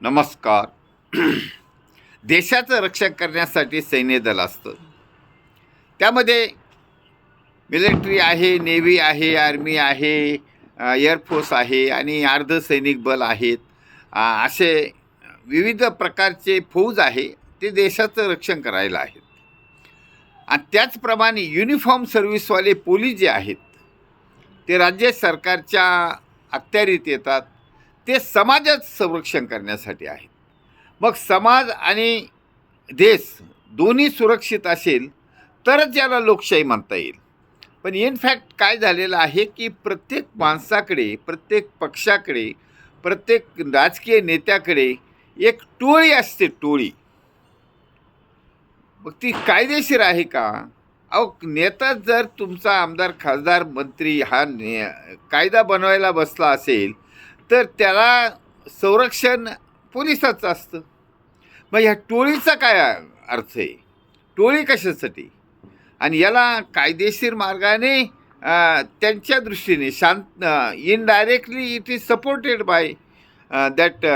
नमस्कार. देशाचं रक्षण करण्यासाठी सैन्य दल असतं. त्यामध्ये मिलिटरी आहे नेव्ही आहे आर्मी आहे एअरफोर्स आहे आणि अर्धसैनिक बल आहेत. असे विविध प्रकारचे फौज आहे ते देशाचं रक्षण करायला आहेत. आणि त्याचप्रमाणे युनिफॉर्म सर्व्हिसवाले पोलीस जे आहेत ते राज्य सरकारच्या अखत्यारीत येतात. ते समाजाचं संरक्षण करण्यासाठी आहेत. मग समाज आणि देश दोन्ही सुरक्षित असेल तरच याला लोकशाही म्हणता येईल. पण इनफॅक्ट काय झालेलं आहे की प्रत्येक माणसाकडे प्रत्येक पक्षाकडे प्रत्येक राजकीय नेत्याकडे एक टोळी असते टोळी. मग ती कायदेशीर आहे का? अहो नेता जर तुमचा आमदार खासदार मंत्री हा ने कायदा बनवायला बसला असेल तर त्याला संरक्षण पोलिसाचं असतं. मग ह्या टोळीचा काय अर्थ आहे? टोळी कशासाठी? आणि याला कायदेशीर मार्गाने त्यांच्या दृष्टीने शांत indirectly it is supported by that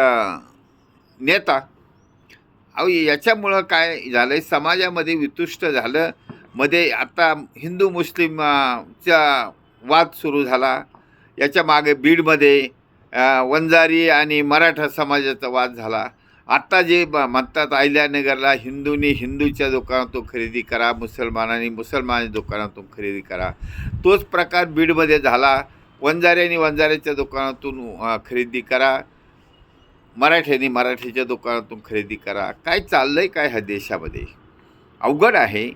नेता. अहो याच्यामुळं काय झालं आहे समाजामध्ये वितुष्ट झालं. मध्ये आता हिंदू मुस्लिमचा वाद सुरू झाला. याच्या मागे बीडमध्ये वंजारी आणि मराठा समाजाचा वाद झाला. आत्ता जे ब- म्हणतात अहिल्यानगरला हिंदूंनी हिंदूच्या दुकानातून खरेदी करा मुसलमानांनी मुसलमानाच्या दुकानातून खरेदी करा. तोच प्रकार बीडमध्ये झाला. वंजाऱ्यांनी वंजाऱ्याच्या दुकानातून खरेदी करा. मराठ्यांनी मराठीच्या दुकानातून खरेदी करा. काय चाललं आहे काय ह्या देशामध्ये? अवघड आहे.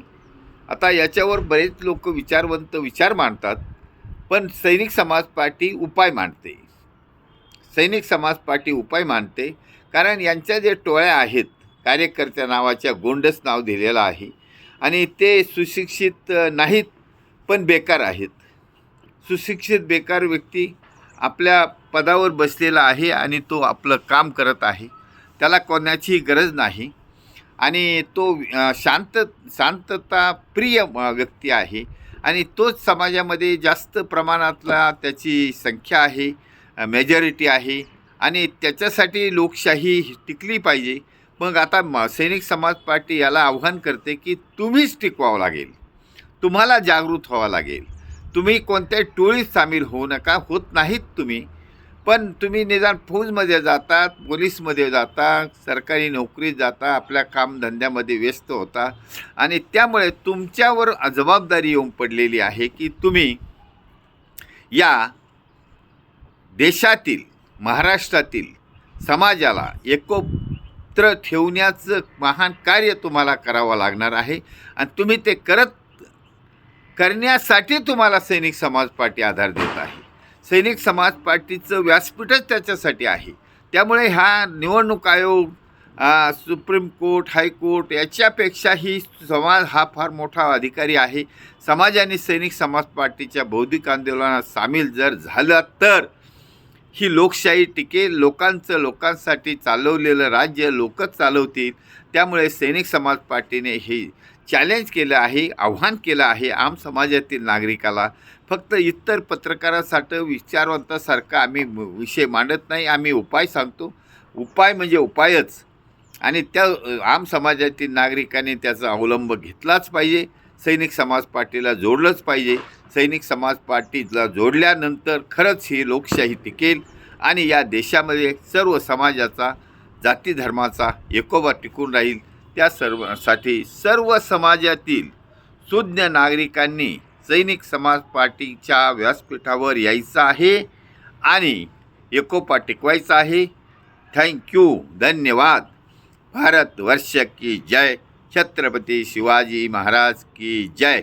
आता याच्यावर बरेच लोक विचारवंत विचार मांडतात पण सैनिक समाज पार्टी उपाय मांडते. सैनिक समाज पार्टी उपाय मानते कारण यांच्या जे टोळ्या आहेत कार्यकर्त्या नावाच्या गोंडस नाव दिलेलं आहे आणि ते सुशिक्षित नाहीत पण बेकार आहेत. सुशिक्षित बेकार व्यक्ती आपल्या पदावर बसलेला आहे आणि तो आपलं काम करत आहे. त्याला कोणाची गरज नाही आणि तो शांत शांतता प्रिय व्यक्ती आहे आणि तोच समाजामध्ये जास्त प्रमाणातला त्याची संख्या आहे. मेजॉरिटी आहे. आणि त्याच्यासाठी लोकशाही टिकली पाहिजे. मग आता म सैनिक समाज पार्टी याला आव्हान करते की तुम्हीच टिकवावं लागेल. तुम्हाला जागृत व्हावं लागेल. तुम्ही कोणत्याही टोळीत सामील होऊ नका. होत नाहीत तुम्ही. पण तुम्ही निदान फौजमध्ये जाता पोलीसमध्ये जाता सरकारी नोकरीत जाता आपल्या कामधंद्यामध्ये व्यस्त होता. आणि त्यामुळे तुमच्यावर जबाबदारी येऊन पडलेली आहे की तुम्ही या देशातील महाराष्ट्रातील समाजाला एकोत्र ठेवण्याचं महान कार्य तुम्हाला करावं लागणार आहे. आणि तुम्ही ते करत करण्यासाठी तुम्हाला सैनिक समाज पार्टी आधार देत आहे. सैनिक समाज पार्टीचं व्यासपीठच त्याच्यासाठी आहे. त्यामुळे ह्या निवडणूक आयोग सुप्रीम कोर्ट हायकोर्ट याच्यापेक्षाही समाज हा फार मोठा अधिकारी आहे. समाजाने सैनिक समाज पार्टीच्या बौद्धिक आंदोलनात सामील जर झालं तर ही लोकशाही टिकेल लोकांचं लोकांसाठी चालवलेलं राज्य लोकच चालवतील. त्यामुळे सैनिक समाज पार्टीने हे चॅलेंज केलं आहे आव्हान केलं आहे आम समाजातील नागरिकाला. फक्त इतर पत्रकारासाठी विचारवंतासारखा आम्ही विषय मांडत नाही. आम्ही उपाय सांगतो. उपाय म्हणजे उपायच. आणि त्या आम समाजातील नागरिकांनी त्याचा अवलंब घेतलाच पाहिजे. सैनिक समाज पार्टीला जोडलंच पाहिजे. सैनिक समाज पार्टीला जोडल्यानंतर खरंच ही लोकशाही टिकेल आणि या देशामध्ये सर्व समाजाचा जाती धर्माचा एकोबा टिकून राहील. त्या सर्वसाठी सर्व समाजातील सुज्ञ नागरिकांनी सैनिक समाज पार्टीच्या व्यासपीठावर यायचं आहे आणि एकोपा टिकवायचा आहे. थँक्यू धन्यवाद. भारतवर्ष की जय. छत्रपती शिवाजी महाराज की जय.